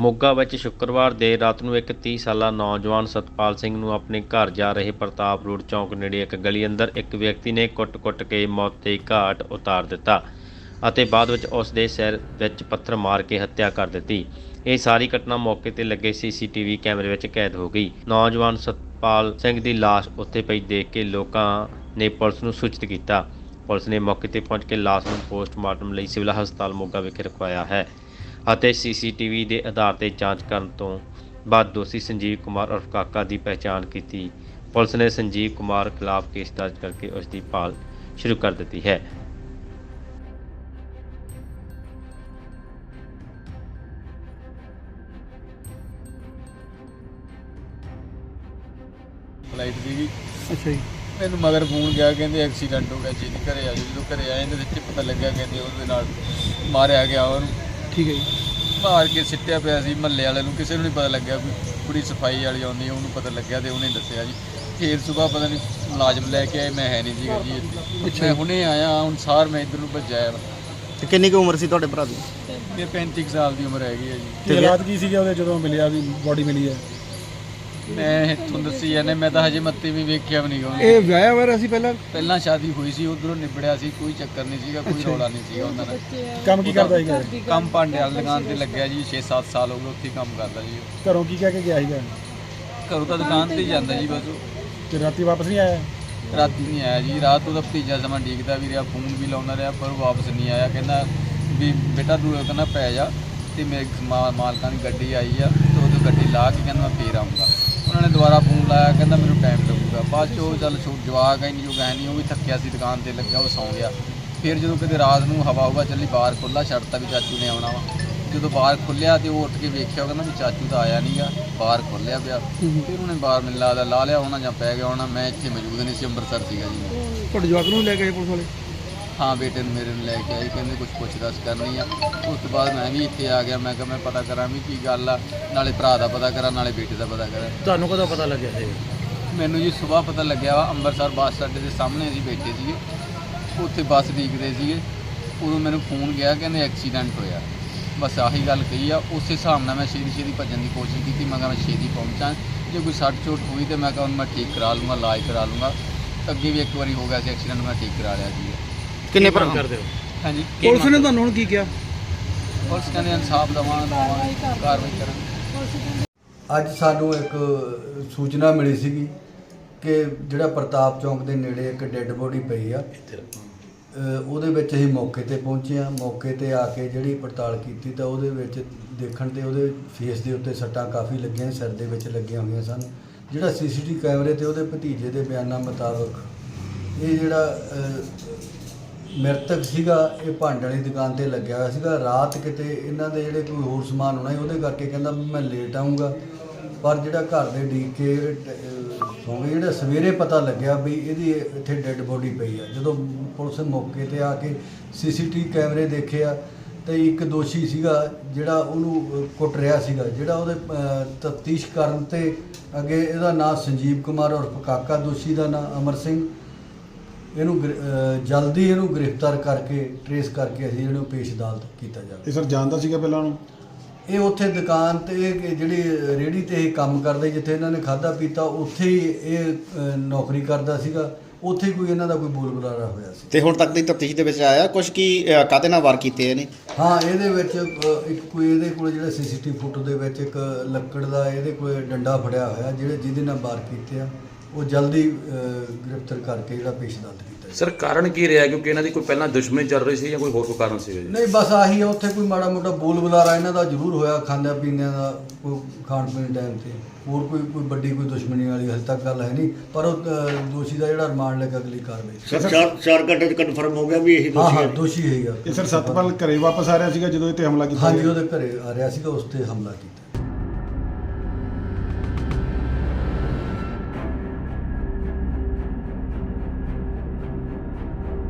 ਮੋਗਾ ਵਿੱਚ ਸ਼ੁੱਕਰਵਾਰ ਦੇਰ ਰਾਤ ਨੂੰ ਇੱਕ 30 ਸਾਲਾ ਨੌਜਵਾਨ ਸਤਪਾਲ ਸਿੰਘ ਨੂੰ ਆਪਣੇ ਘਰ ਜਾ ਰਹੇ ਪ੍ਰਤਾਪ ਰੋਡ ਚੌਂਕ ਨੇੜੇ ਇੱਕ ਗਲੀ ਅੰਦਰ ਇੱਕ ਵਿਅਕਤੀ ਨੇ ਕੁੱਟ-ਕੁੱਟ ਕੇ ਮੌਤ ਦੇ ਘਾਟ ਉਤਾਰ ਦਿੱਤਾ ਅਤੇ ਬਾਅਦ ਵਿੱਚ ਉਸ ਦੇ ਸਿਰ ਵਿੱਚ ਪੱਥਰ ਮਾਰ ਕੇ ਹੱਤਿਆ ਕਰ ਦਿੱਤੀ। ਇਹ ਸਾਰੀ ਘਟਨਾ ਮੌਕੇ ਤੇ ਲੱਗੇ ਸੀਸੀਟੀਵੀ ਕੈਮਰੇ ਵਿੱਚ ਕੈਦ ਹੋ ਗਈ। ਨੌਜਵਾਨ ਸਤਪਾਲ ਸਿੰਘ ਦੀ ਲਾਸ਼ ਉੱਥੇ ਪਈ ਦੇਖ ਕੇ ਲੋਕਾਂ ਨੇ ਪੁਲਿਸ ਨੂੰ ਸੂਚਿਤ ਕੀਤਾ। ਪੁਲਿਸ ਨੇ ਮੌਕੇ ਤੇ ਪਹੁੰਚ ਕੇ ਲਾਸ਼ ਨੂੰ ਪੋਸਟਮਾਰਟਮ ਲਈ ਸਿਵਲ ਹਸਪਤਾਲ ਮੋਗਾ ਵਿਖੇ ਰਖਵਾਇਆ ਹੈ। ਅਤੇ ਸੀਸੀਟੀਵੀ ਦੇ ਆਧਾਰ ਤੇ ਜਾਂਚ ਕਰਨ ਤੋਂ ਬਾਅਦ ਦੋਸ਼ੀ ਸੰਜੀਵ ਕੁਮਾਰ ਉਰਫ ਕਾਕਾ ਦੀ ਪਛਾਣ ਕੀਤੀ। ਪੁਲਿਸ ਨੇ ਸੰਜੀਵ ਕੁਮਾਰ ਖਿਲਾਫ ਕੇਸ ਦਰਜ ਕਰਕੇ ਉਸ ਦੀ ਭਾਲ ਸ਼ੁਰੂ ਕਰ ਦਿੱਤੀ ਹੈ। ਫਲਾਈਟ ਸੀਗੀ ਅੱਛਾ ਜੀ। ਮੈਨੂੰ ਮਗਰ ਫੋਨ ਗਿਆ ਕਹਿੰਦੇ ਐਕਸੀਡੈਂਟ ਹੋ ਗਿਆ ਜੀ ਨਹੀਂ ਘਰੇ ਆ ਜਾਓ। ਜਦੋਂ ਘਰੇ ਆਏ ਇਹਦੇ ਵਿੱਚ ਪਤਾ ਲੱਗਿਆ ਕਹਿੰਦੇ ਉਹਦੇ ਨਾਲ ਮਾਰਿਆ ਗਿਆ ਉਹਨੂੰ। ਠੀਕ ਹੈ ਜੀ। ਮਾਰ ਕੇ ਸਿੱਟਿਆ ਪਿਆ ਸੀ ਮਹੱਲੇ ਵਾਲੇ ਨੂੰ ਕਿਸੇ ਨੂੰ ਨਹੀਂ ਪਤਾ ਲੱਗਿਆ ਵੀ ਕੁੜੀ ਸਫ਼ਾਈ ਵਾਲੀ ਆਉਂਦੀ ਹੈ ਉਹਨੂੰ ਪਤਾ ਲੱਗਿਆ ਤੇ ਉਹਨੇ ਦੱਸਿਆ ਜੀ। ਫੇਰ ਸਵੇਰ ਪਤਾ ਨਹੀਂ ਮੁਲਾਜ਼ਮ ਲੈ ਕੇ ਆਏ ਮੈਂ ਹੈ ਨਹੀਂ ਸੀਗਾ ਜੀ ਇੱਥੇ। ਮੈਂ ਹੁਣੇ ਆਇਆ ਹੁਣ ਸਾਰ ਮੈਂ ਇੱਧਰ ਨੂੰ ਭੱਜਿਆ ਆ। ਤੇ ਕਿੰਨੀ ਕੁ ਉਮਰ ਸੀ ਤੁਹਾਡੇ ਭਰਾ ਦੀ? ਇਹ 35 ਕੁ ਸਾਲ ਦੀ ਉਮਰ ਹੈਗੀ ਹੈ ਜੀ। ਕੀ ਹਾਲਾਤ ਕੀ ਸੀਗੇ ਉਹਦੇ ਜਦੋਂ ਮਿਲਿਆ ਵੀ ਬੋਡੀ ਮਿਲੀ ਹੈ? ਮੈਂ ਦੱਸੀ ਜਾਂਦੇ ਮੈਂ ਤਾਂ ਹਜੇ ਮੱਤੀ ਵੀ ਵੇਖਿਆ ਵੀ ਨਹੀਂ ਗਾ ਇਹ ਵਿਆਹਿਆ ਹੋਇਆ ਸੀ ਪਹਿਲਾਂ? ਪਹਿਲਾਂ ਸ਼ਾਦੀ ਹੋਈ ਸੀ ਉਧਰੋਂ ਨਿਬੜਿਆ ਸੀ ਕੋਈ ਚੱਕਰ ਨਹੀਂ ਸੀਗਾ ਕੋਈ ਰੌਲਾ ਨਹੀਂ ਸੀਗਾ ਉਹਨਾਂ ਦਾ। ਕੰਮ ਕੀ ਕਰਦਾ ਸੀਗਾ? ਕੰਮ ਭਾਂਡੇ ਵਾਲੀ ਦੁਕਾਨ ਤੇ ਲੱਗਿਆ ਜੀ 6-7 ਸਾਲ ਹੋ ਗਏ ਉੱਥੇ ਹੀ ਕੰਮ ਕਰਦਾ ਜੀ ਉਹ। ਘਰੋਂ ਕੀ ਕਹਿ ਕੇ ਗਿਆ ਸੀਗਾ? ਘਰੋਂ ਤਾਂ ਦੁਕਾਨ ਤੇ ਹੀ ਜਾਂਦਾ ਜੀ ਬਸ ਉਹ। ਤੇ ਰਾਤੀ ਵਾਪਸ ਨਹੀਂ ਆਇਆ? ਰਾਤੀ ਨਹੀਂ ਆਇਆ ਜੀ ਰਾਤ ਉਹਦਾ ਭਤੀਜਾ ਸਮਾਂ ਡੀਕਦਾ ਵੀ ਰਿਹਾ ਫੋਨ ਵੀ ਲਾਉਂਦਾ ਰਿਹਾ ਪਰ ਉਹ ਵਾਪਸ ਨਹੀਂ ਆਇਆ। ਕਹਿੰਦਾ ਵੀ ਬੇਟਾ ਤੂੰ ਕਹਿੰਦਾ ਪੈ ਜਾ ਤੇ ਮੇਰੇ ਮਾ- ਮਾਲਕਾਂ ਦੀ ਗੱਡੀ ਆਈ ਆ ਤੇ ਉਹ ਗੱਡੀ ਲਾ ਕੇ ਕਹਿੰਦਾ ਮੈਂ ਫੇਰ ਆਉਂਗਾ ਦੁਬਾਰਾ ਕਹਿੰਦਾ ਮੈਨੂੰ ਟਾਈਮ ਲੱਗੂਗਾ। ਬਾਅਦ ਚੋਂ ਚੱਲ ਛੋ ਜਵਾਕ ਆਈ ਨਹੀਂ ਜੋ ਗਏ ਨਹੀਂ ਉਹ ਵੀ ਥੱਕਿਆ ਸੀ, ਦੁਕਾਨ ਤੇ ਲੱਗਿਆ, ਉਹ ਸੌਂ ਗਿਆ। ਫਿਰ ਜਦੋਂ ਕਿਤੇ ਰਾਤ ਨੂੰ ਹਵਾ ਹੁਵਾ ਚੱਲੀ, ਬਾਹਰ ਖੁੱਲਾ ਛੱਡਤਾ ਵੀ ਚਾਚੂ ਨੇ ਆਉਣਾ ਵਾ। ਜਦੋਂ ਬਾਹਰ ਖੁੱਲਿਆ ਤੇ ਉਹ ਉੱਠ ਕੇ ਵੇਖਿਆ, ਉਹ ਕਹਿੰਦਾ ਵੀ ਚਾਚੂ ਤਾਂ ਆਇਆ ਨਹੀਂਗਾ ਬਾਹਰ ਖੁੱਲਿਆ ਪਿਆ। ਫਿਰ ਉਹਨੇ ਬਾਹਰ ਮੈਨੂੰ ਲੱਗਦਾ, ਲਾ ਲਿਆ ਹੋਣਾ ਜਾਂ ਪੈ ਗਿਆ ਹੋਣਾ, ਮੈਂ ਇੱਥੇ ਮੌਜੂਦ ਨਹੀਂ ਸੀ, ਅੰਮ੍ਰਿਤਸਰ ਸੀਗਾ ਜੀ। ਤੁਹਾਡੇ ਜਵਾਕ ਨੂੰ ਲੈ ਕੇ ਆਏ ਪੁਲਿਸ ਵਾਲੇ? ਹਾਂ ਬੇਟੇ ਨੂੰ ਮੇਰੇ ਨੂੰ ਲੈ ਕੇ ਆਈ ਕਹਿੰਦੇ ਕੁਝ ਪੁੱਛ ਦੱਸ ਕਰਨੀ ਆ। ਉਸ ਤੋਂ ਬਾਅਦ ਮੈਂ ਵੀ ਇੱਥੇ ਆ ਗਿਆ ਮੈਂ ਕਿਹਾ ਮੈਂ ਪਤਾ ਕਰਾਂ ਵੀ ਕੀ ਗੱਲ ਆ ਨਾਲੇ ਭਰਾ ਦਾ ਪਤਾ ਕਰਾਂ ਨਾਲੇ ਬੇਟੇ ਦਾ ਪਤਾ ਕਰਾਂ। ਤੁਹਾਨੂੰ ਕਦੋਂ ਪਤਾ ਲੱਗਿਆ ਸੀ ਮੈਨੂੰ ਜੀ ਸਵੇਰ ਪਤਾ ਲੱਗਿਆ ਵਾ ਅੰਮ੍ਰਿਤਸਰ ਬੱਸ ਅੱਡੇ ਦੇ ਸਾਹਮਣੇ ਅਸੀਂ ਬੈਠੇ ਸੀਗੇ। ਉੱਥੇ ਬੱਸ ਡੀਕਦੇ ਸੀਗੇ ਉਦੋਂ ਮੈਨੂੰ ਫੋਨ ਗਿਆ ਕਹਿੰਦੇ ਐਕਸੀਡੈਂਟ ਹੋਇਆ। ਬਸ ਆਹੀ ਗੱਲ ਕਹੀ ਆ ਉਸੇ ਹਿਸਾਬ ਨਾਲ ਮੈਂ ਛੇਤੀ ਛੇਤੀ ਭੱਜਣ ਦੀ ਕੋਸ਼ਿਸ਼ ਕੀਤੀ ਮੈਂ ਕਿਹਾ ਮੈਂ ਛੇਤੀ ਪਹੁੰਚਾਂ। ਜੇ ਕੋਈ ਸੱਟ ਚੋਟ ਹੋਈ ਤੇ ਮੈਂ ਕਿਹਾ ਮੈਂ ਠੀਕ ਕਰਾ ਲੂੰਗਾ ਇਲਾਜ ਕਰਾ ਲੂੰਗਾ। ਅੱਗੇ ਵੀ ਇੱਕ ਵਾਰੀ ਹੋ ਗਿਆ ਸੀ ਐਕਸੀਡੈਂਟ ਮੈਂ ਠੀਕ ਕਰਾ ਲਿਆ ਸੀ ਕਿੰਨੇ ਭਰਾ? ਕਰਦੇ ਹੋ? ਹਾਂਜੀ। ਪੁਲਿਸ ਨੇ ਤੁਹਾਨੂੰ ਹੁਣ ਕੀ ਕਿਹਾ? ਪੁਲਿਸ ਕਹਿੰਦੇ ਇਨਸਾਫ ਦਵਾਂ ਕਾਰਵਾਈ ਕਰਾਂ ਅੱਜ ਸਾਨੂੰ ਇੱਕ ਸੂਚਨਾ ਮਿਲੀ ਸੀਗੀ ਕਿ ਜਿਹੜਾ ਪ੍ਰਤਾਪ ਚੌਂਕ ਦੇ ਨੇੜੇ ਇੱਕ ਡੈੱਡ ਬੋਡੀ ਪਈ ਆ। ਉਹਦੇ ਵਿੱਚ ਅਸੀਂ ਮੌਕੇ ਤੇ ਪਹੁੰਚੇ ਆ ਮੌਕੇ ਤੇ ਆ ਕੇ ਜਿਹੜੀ ਪੜਤਾਲ ਕੀਤੀ ਤਾਂ ਉਹਦੇ ਵਿੱਚ ਦੇਖਣ ਤੇ ਉਹਦੇ ਫੇਸ ਦੇ ਉੱਤੇ ਸੱਟਾਂ ਕਾਫੀ ਲੱਗੀਆਂ ਸਿਰ ਦੇ ਵਿੱਚ ਲੱਗੀਆਂ ਹੋਈਆਂ ਸਨ। ਜਿਹੜਾ ਸੀਸੀਟੀ ਕੈਮਰੇ ਤੇ ਉਹਦੇ ਭਤੀਜੇ ਦੇ ਬਿਆਨਾਂ ਮੁਤਾਬਕ ਇਹ ਜਿਹੜਾ ਮ੍ਰਿਤਕ ਸੀਗਾ ਇਹ ਭਾਂਡੇ ਵਾਲੀ ਦੁਕਾਨ ਤੇ ਲੱਗਿਆ ਹੋਇਆ ਸੀਗਾ। ਰਾਤ ਕਿਤੇ ਇਹਨਾਂ ਦੇ ਜਿਹੜੇ ਕੋਈ ਹੋਰ ਸਮਾਨ ਹੋਣਾ ਸੀ ਉਹਦੇ ਕਰਕੇ ਕਹਿੰਦਾ ਵੀ ਮੈਂ ਲੇਟ ਆਉਂਗਾ ਪਰ ਜਿਹੜਾ ਘਰ ਦੇ ਡੀਕ ਕੇ ਸੌਂ ਗਏ ਜਿਹੜਾ ਸਵੇਰੇ ਪਤਾ ਲੱਗਿਆ ਵੀ ਇਹਦੀ ਇੱਥੇ ਡੈੱਡ ਬੋਡੀ ਪਈ ਆ। ਜਦੋਂ ਪੁਲਿਸ ਮੌਕੇ ਤੇ ਆ ਕੇ ਸੀਸੀਟੀਵੀ ਕੈਮਰੇ ਦੇਖੇ ਆ ਤੇ ਇੱਕ ਦੋਸ਼ੀ ਸੀਗਾ ਜਿਹੜਾ ਉਹਨੂੰ ਅ, ਕੁੱਟ ਰਿਹਾ ਸੀਗਾ ਜਿਹੜਾ ਉਹਦੇ ਤਫਤੀਸ਼ ਕਰਨ ਤੇ ਅੱਗੇ ਇਹਦਾ ਨਾਮ ਸੰਜੀਵ ਕੁਮਾਰ ਔਰ ਕਾਕਾ ਦੋਸ਼ੀ ਦਾ ਨਾਮ ਅਮਰ ਸਿੰਘ। ਇਹਨੂੰ ਗ੍ਰਿ- ਅਹ ਜਲਦੀ ਇਹਨੂੰ ਗ੍ਰਿਫਤਾਰ ਕਰਕੇ ਟਰੇਸ ਕਰਕੇ ਅਸੀਂ ਇਹਨੂੰ ਪੇਸ਼ ਅਦਾਲਤ ਕੀਤਾ ਜਾਵੇ। ਇਹ ਸਰ ਜਾਣਦਾ ਸੀਗਾ ਪਹਿਲਾਂ ਉਹਨੂੰ? ਇਹ ਉੱਥੇ ਦੁਕਾਨ ਤੇ ਇਹ ਜਿਹੜੀ ਰੇੜੀ ਤੇ ਇਹ ਕੰਮ ਕਰਦੇ ਜਿੱਥੇ ਇਹਨਾਂ ਨੇ ਖਾਦਾ ਪੀਤਾ ਉੱਥੇ ਹੀ ਇਹ ਅਹ, ਨੌਕਰੀ ਕਰਦਾ ਸੀਗਾ। ਉੱਥੇ ਹੀ ਕੋਈ ਇਹਨਾਂ ਦਾ ਕੋਈ ਬੋਲ ਬੁਲਾਰਾ ਹੋਇਆ ਸੀ। ਤੇ ਹੁਣ ਤੱਕ ਦੀ ਤਫਤੀਸ਼ ਦੇ ਵਿੱਚ ਆਇਆ ਕੁਝ ਕੀ ਅ, ਕਾਹਦੇ ਨਾਲ ਵਾਰ ਕੀਤੇ ਨੇ ਹਾਂ ਇਹਦੇ ਵਿੱਚ ਅਹ, ਇੱਕ ਕੋਈ ਇਹਦੇ ਕੋਲ ਜਿਹੜਾ ਸੀਸੀਟੀਵੀ ਫੋਟੋ ਦੇ ਵਿੱਚ ਇੱਕ ਲੱਕੜ ਦਾ ਇਹਦੇ ਕੋਲ ਡੰਡਾ ਫੜਿਆ ਹੋਇਆ ਜਿਹੜੇ ਜਿਹਦੇ ਨਾਲ ਵਾਰ ਕੀਤੇ ਆ। ਉਹ ਜਲਦੀ ਗ੍ਰਿਫਤਾਰ ਕਰਕੇ ਜਿਹੜਾ ਪੇਸ਼ ਅਦਾਲਤ ਕੀਤਾ ਜਾਵੇ। ਸਰ ਕਾਰਨ ਕੀ ਰਿਹਾ? ਕਿਉਂਕਿ ਇਹਨਾਂ ਦੀ ਕੋਈ ਪਹਿਲਾਂ ਦੁਸ਼ਮਣੀ ਚੱਲ ਰਹੀ ਸੀ ਜਾਂ ਕੋਈ ਹੋਰ ਕੋਈ ਕਾਰਨ ਸੀ? ਜੀ ਨਹੀਂ ਬਸ ਆਹੀ ਆ ਉੱਥੇ ਕੋਈ ਮਾੜਾ ਮੋਟਾ ਬੋਲ ਬੁਲਾਰਾ ਇਹਨਾਂ ਦਾ ਜ਼ਰੂਰ ਹੋਇਆ ਖਾਂਦਿਆਂ ਪੀਂਦਿਆਂ ਦਾ ਕੋਈ ਖਾਣ ਪੀਣ ਟਾਈਮ ਤੇ। ਹੋਰ ਕੋਈ ਕੋਈ ਵੱਡੀ ਕੋਈ ਦੁਸ਼ਮਣੀ ਵਾਲੀ ਹਜੇ ਤੱਕ ਗੱਲ ਹੈ ਨਹੀਂ ਪਰ ਉਹ ਅ, ਦੋਸ਼ੀ ਦਾ ਜਿਹੜਾ ਰਿਮਾਂਡ ਲੈ ਕੇ ਅਗਲੀ ਕਾਰਵਾਈ ਸਰ ਚਾਰ ਚਾਰ ਘੰਟੇ ਚ ਕਨਫਰਮ ਹੋ ਗਿਆ ਵੀ ਇਹੀ ਹਾਂ ਦੋਸ਼ੀ ਹਾਂ ਹੈ? ਦੋਸ਼ੀ ਹੈਗਾ। ਇਹ ਸਰ ਸਤਪਾਲ ਘਰੇ ਵਾਪਸ ਆ ਰਿਹਾ ਸੀਗਾ ਜਦੋਂ ਇਹ ਤੇ ਹਮਲਾ ਕੀਤਾ ਹਾਂਜੀ ਗਿਆ। ਉਹਦੇ ਘਰੇ ਆ ਰਿਹਾ ਸੀਗਾ ਉਸ ਤੇ ਹਮਲਾ ਕੀਤਾ।